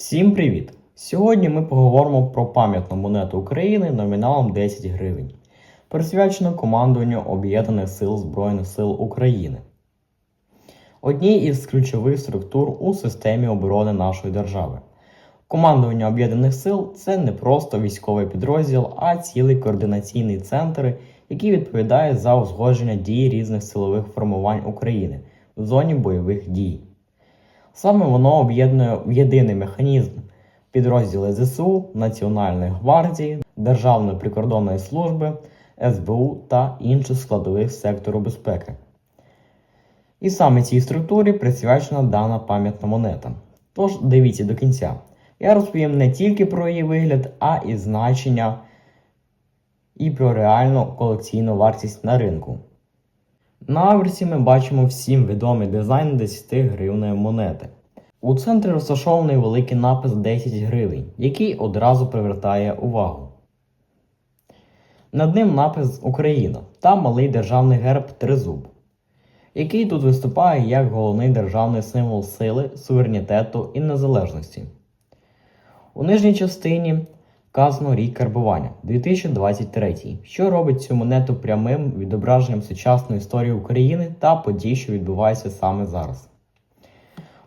Всім привіт! Сьогодні ми поговоримо про пам'ятну монету України номіналом 10 гривень, присвячену командуванню Об'єднаних сил Збройних сил України. Одній із ключових структур у системі оборони нашої держави. Командування Об'єднаних сил це не просто військовий підрозділ, а цілий координаційний центр, який відповідає за узгодження дій різних силових формувань України в зоні бойових дій. Саме воно об'єднує в єдиний механізм підрозділи ЗСУ, Національної гвардії, Державної прикордонної служби, СБУ та інших складових сектору безпеки. І саме цій структурі присвячена дана пам'ятна монета. Тож дивіться до кінця. Я розповім не тільки про її вигляд, а і значення і про реальну колекційну вартість на ринку. На аверсі ми бачимо всім відомий дизайн 10 гривної монети. У центрі розташований великий напис 10 гривень, який одразу привертає увагу. Над ним напис Україна та малий державний герб Тризуб, який тут виступає як головний державний символ сили, суверенітету і незалежності. У нижній частині вказано рік карбування 2023, що робить цю монету прямим відображенням сучасної історії України та подій, що відбуваються саме зараз.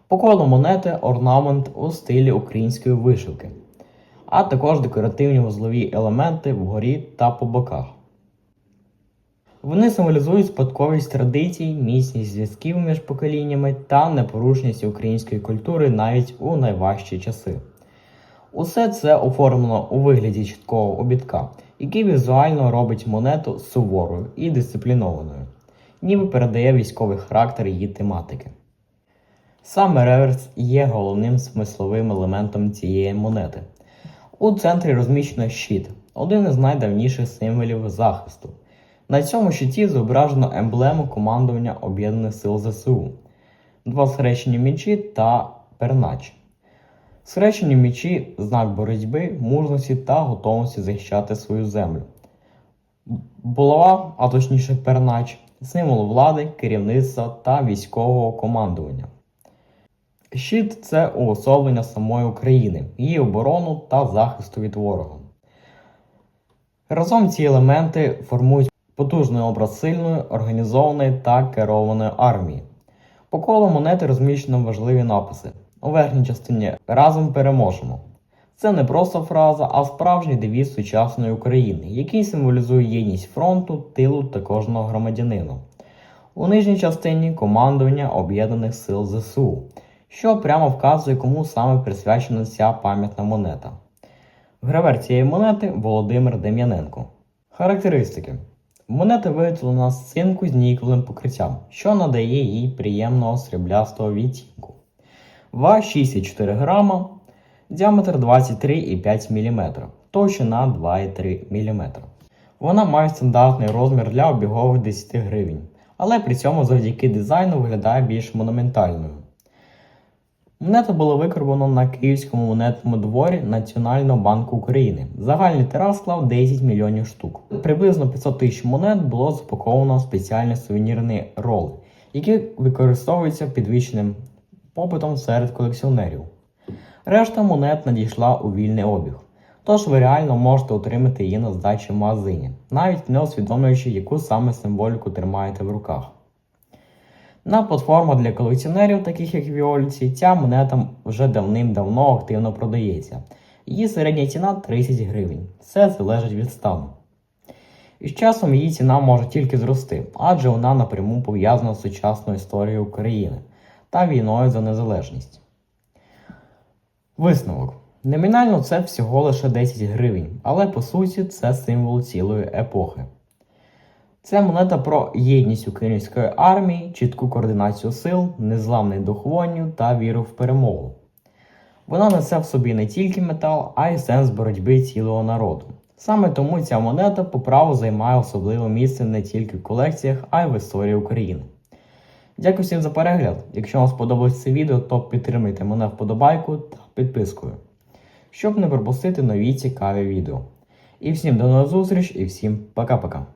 По колу монети орнамент у стилі української вишивки, а також декоративні вузлові елементи вгорі та по боках. Вони символізують спадковість традицій, міцність зв'язків між поколіннями та непорушність української культури навіть у найважчі часи. Усе це оформлено у вигляді чіткого обідка, який візуально робить монету суворою і дисциплінованою, ніби передає військовий характер її тематики. Саме реверс є головним смисловим елементом цієї монети. У центрі розміщено щит, один із найдавніших символів захисту. На цьому щиті зображено емблему командування Об'єднаних сил ЗСУ, два схрещені мічі та пернач. Схрещені мічі знак боротьби, мужності та готовності захищати свою землю. Булава, а точніше пернач, символ влади, керівництва та військового командування. Щит це уособлення самої України, її оборону та захисту від ворога. Разом ці елементи формують потужний образ сильної, організованої та керованої армії. По колу монети розміщено важливі написи. У верхній частині Разом переможемо. Це не просто фраза, а справжній девіз сучасної України, який символізує єдність фронту, тилу та кожного громадянина. У нижній частині командування Об'єднаних сил ЗСУ, що прямо вказує, кому саме присвячена ця пам'ятна монета. Гравер цієї монети Володимир Дем'яненко. Характеристики. Монета виготовлена з цинку з нікелевим покриттям, що надає їй приємного сріблястого відтінку. Вага 6,4 грама, діаметр 23,5 мм, товщина 2,3 мм. Вона має стандартний розмір для обігових 10 гривень, але при цьому завдяки дизайну виглядає більш монументальною. Монета була викарбована на Київському монетному дворі Національного банку України. Загальний тираж склав 10 мільйонів штук. Приблизно 500 тисяч монет було запаковано в спеціальні сувенірні роли, які використовуються підвищеним попитом серед колекціонерів. Решта монет надійшла у вільний обіг, тож ви реально можете отримати її на здачі в магазині, навіть не усвідомлюючи, яку саме символіку тримаєте в руках. На платформах для колекціонерів, таких як Віольці, ця монета вже давним-давно активно продається. Її середня ціна 30 гривень. Це залежить від стану. І з часом її ціна може тільки зрости, адже вона напряму пов'язана з сучасною історією України та війною за незалежність. Висновок. Номінально це всього лише 10 гривень, але по суті це символ цілої епохи. Це монета про єдність української армії, чітку координацію сил, незламний дух воїнів та віру в перемогу. Вона несе в собі не тільки метал, а й сенс боротьби цілого народу. Саме тому ця монета по праву займає особливе місце не тільки в колекціях, а й в історії України. Дякую всім за перегляд. Якщо вам сподобалось це відео, то підтримайте мене вподобайку та підпискою, щоб не пропустити нові цікаві відео. І всім до нових зустріч і всім пока-пока.